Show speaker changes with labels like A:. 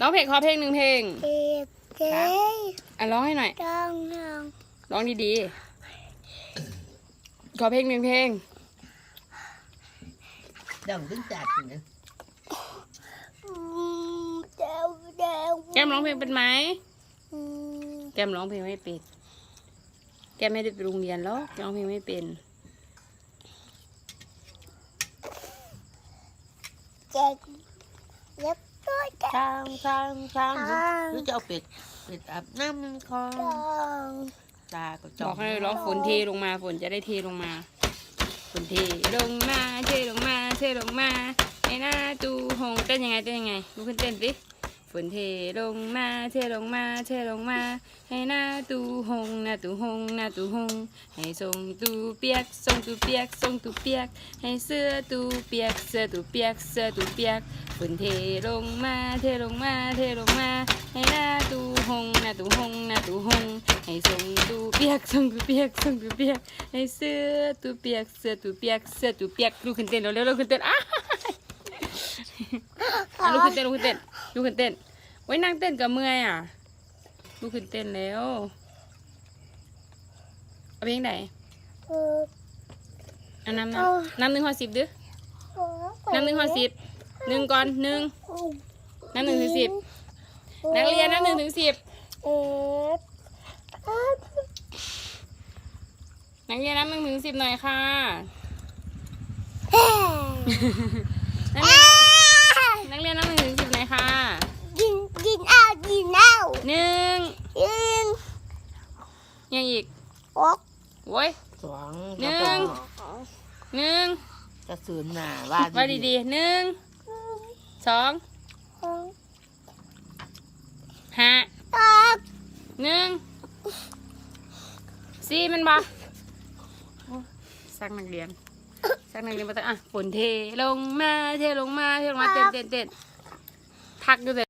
A: ร้องเพลงขอเพลงหนึ่งเพลง
B: เก็บเก็บ
A: อะร้องให้หน่อย
B: ดังดัง
A: ร้องดีๆ ขอเพลงหนึ่งเพลง
C: ดังตึ้งจัดนะ
B: อืมเจ้าเจ้า
A: แก้มร้องเพลงเป็นไหม
B: อืม
A: แก้มร้องเพลงไม่เป็น แก้มไม่ได้ไปโรงเรียนหรอกร้องเพลงไม่เป็น
B: เจ็บเล็บตัวเจ้า
C: ช้างช้างช้าง
B: ช้าง
C: หรือจะเอาเป็ดเป็ดอาบน้ำมันคอ
B: ดัง
C: ตาก็จ
A: บอกให้ร้องฝนเทลงมาฝนจะได้เทลงมาฝนเทลงมาเทลงมาเทลงมาไอ้หน้าตูหงเต้นยังไงเต้นยังไงลุกขึ้นเต้นสิ ฝนเทลงมา เทลงมา เทลงมา ให้หน้าตูหง หน้าตูหง หน้าตูหง ให้ทรงตูเปียก ทรงตูเปียก ทรงตูเปียก ให้เสื้อตูเปียก เสื้อตูเปียก เสื้อตูเปียก ฝนเทลงมา เทลงมา เทลงมา ให้หน้าตูหง หน้าตูหง หน้าตูหง ให้ทรงตูเปียก ทรงตูเปียก ทรงตูเปียก ให้เสื้อตูเปียก เสื้อตูเปียก เสื้อตูเปียกลุกขึ้นเต้นเร็วๆลุกขึ้นเต้นอ้าวอะลุกขึ้นเต้นลุกขึ้นเต้น ลุกขึ้นเต้นไว้นั่งเต้นกับเมื่อยอะลุกขึ้นเต้นแล้วเอาเพลงไหน
B: เออ
A: เอาน้ำ
B: เอา
A: น้ำน้ำหนึ่งหอสิบเด้อน้ำหนึ่งหอสิบหนึ่งก่อนหนึ่งน้ำหนึ่งถึงสิบนักเรียนน้ำหนึ่งถึงสิบ
B: เอ็ดเอ็ด
A: นักเรียนน้ำหนึ่งถึงสิบหน่อยค่ะ
B: เฮ้ย
A: นักเรียนนักเรียนน้ำหนึ่งถึงสิบหน่อยค่ะ
B: กินกินเอากินเอา
A: หนึ่ง
B: กิน
A: ยังอีก
B: โอ๊ก
A: โว้ย
C: สอง
A: หนึ่งหนึ่ง
C: กระสือหน้าว่า
A: ว่าดีๆหนึ่งสองห้า
B: ตอก
A: หนึ่งสี่แมันบ่สักนักเรียนสักนักเรียนมาตั้งอะฝนเทลงมาเทลงมาเทลงมาเต้นเต้นเต้นทักอยู่เลย